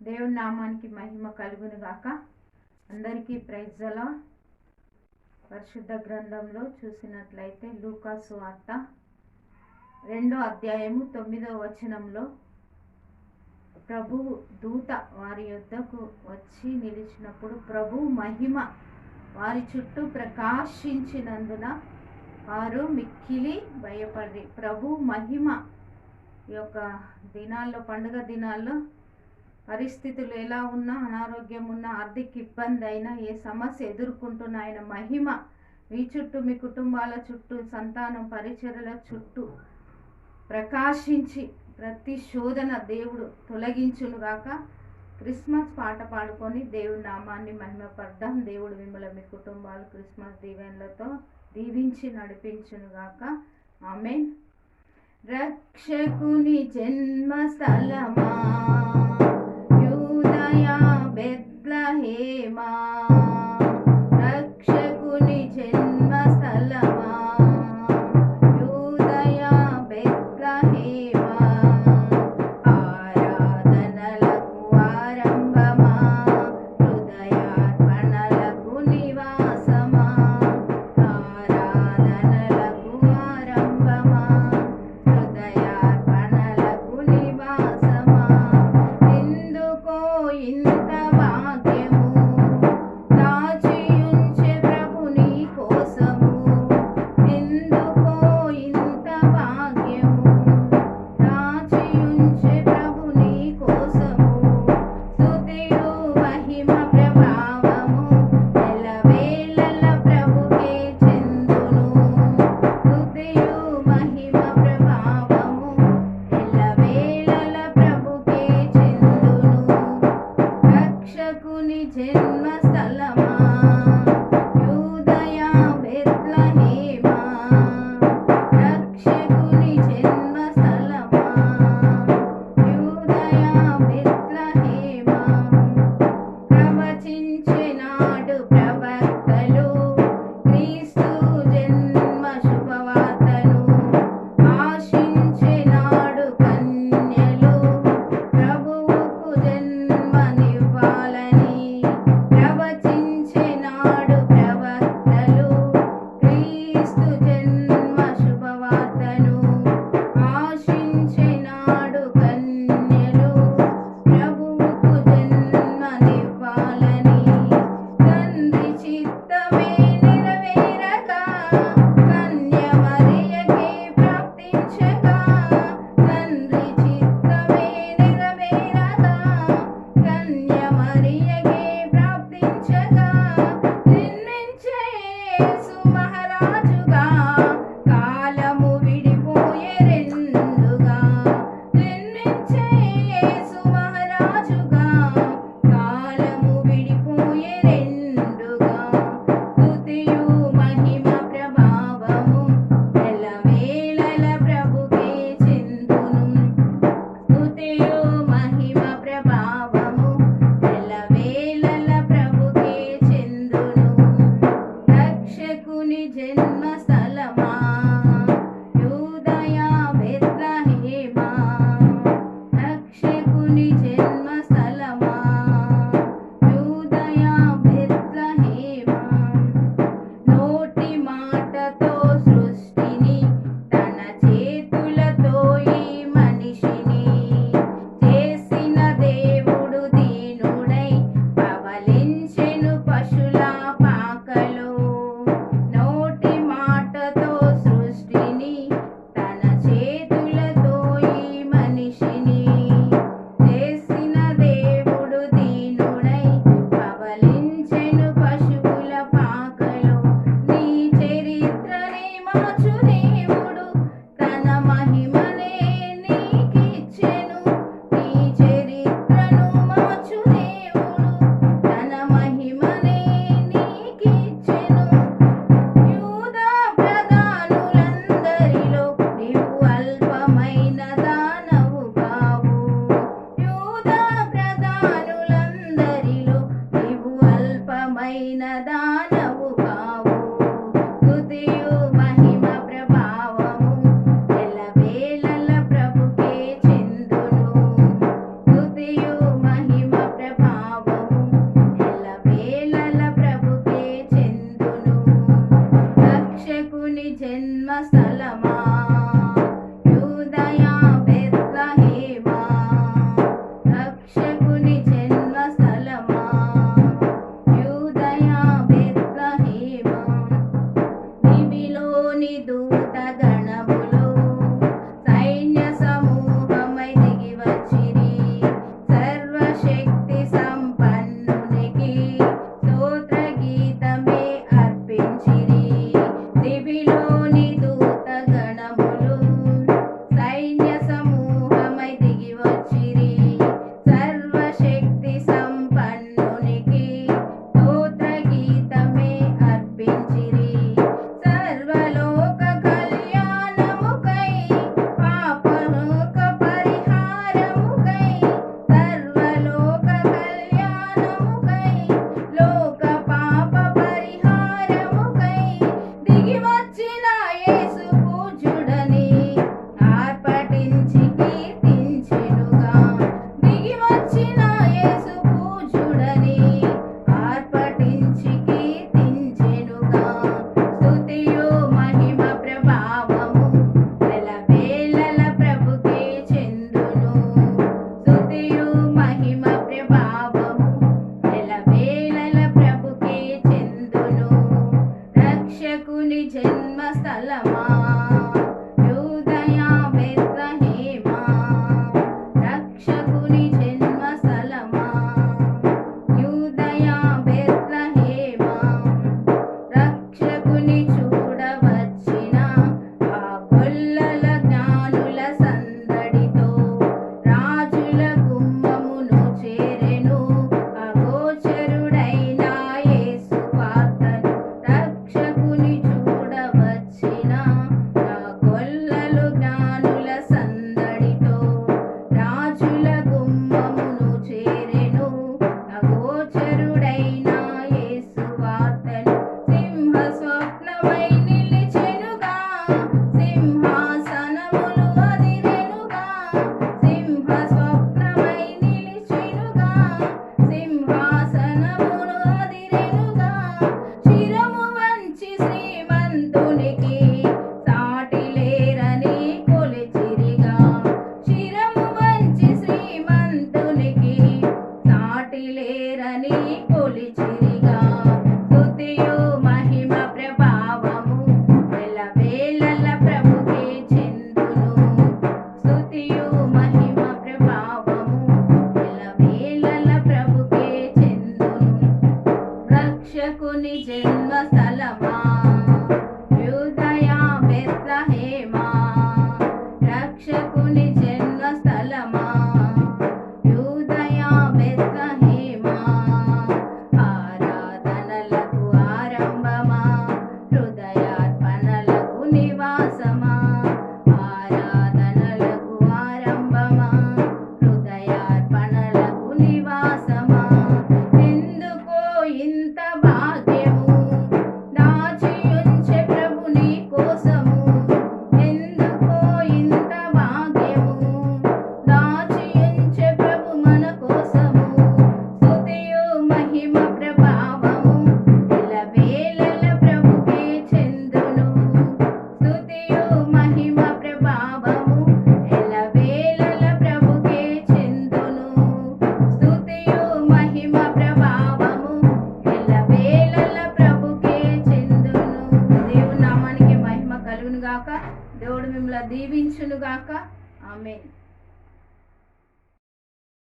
దేవుని నామానికి మహిమ కలుగును గాక. అందరికీ ప్రైజ్ల పరిశుద్ధ గ్రంథంలో చూసినట్లయితే లూకాసు వార్త రెండో అధ్యాయము తొమ్మిదో వచనంలో ప్రభు దూత వారి యొద్దకు వచ్చి నిలిచినప్పుడు ప్రభు మహిమ వారి చుట్టూ ప్రకాశించినందున వారు మిక్కిలి భయపడి ప్రభు మహిమ ఈ యొక్క దినాల్లో పండుగ దినాల్లో పరిస్థితులు ఎలా ఉన్నా అనారోగ్యం ఉన్నా ఆర్థిక ఇబ్బంది అయినా ఏ సమస్య ఎదుర్కొంటున్న ఆయన మహిమ మీ చుట్టూ మీ కుటుంబాల చుట్టూ సంతానం పరిచర్ల చుట్టూ ప్రకాశించి ప్రతి శోధన దేవుడు తొలగించునుగాక క్రిస్మస్ పాట పాడుకొని దేవుడి నామాన్ని మహిమపడ్డాం దేవుడు మిమ్మల్ని మీ కుటుంబాలు క్రిస్మస్ దీవెనలతో దీవించి నడిపించునుగాక ఆమె రక్షకుని జన్మస్థలమా? या बेत्लहेमा since చిరిగా 我没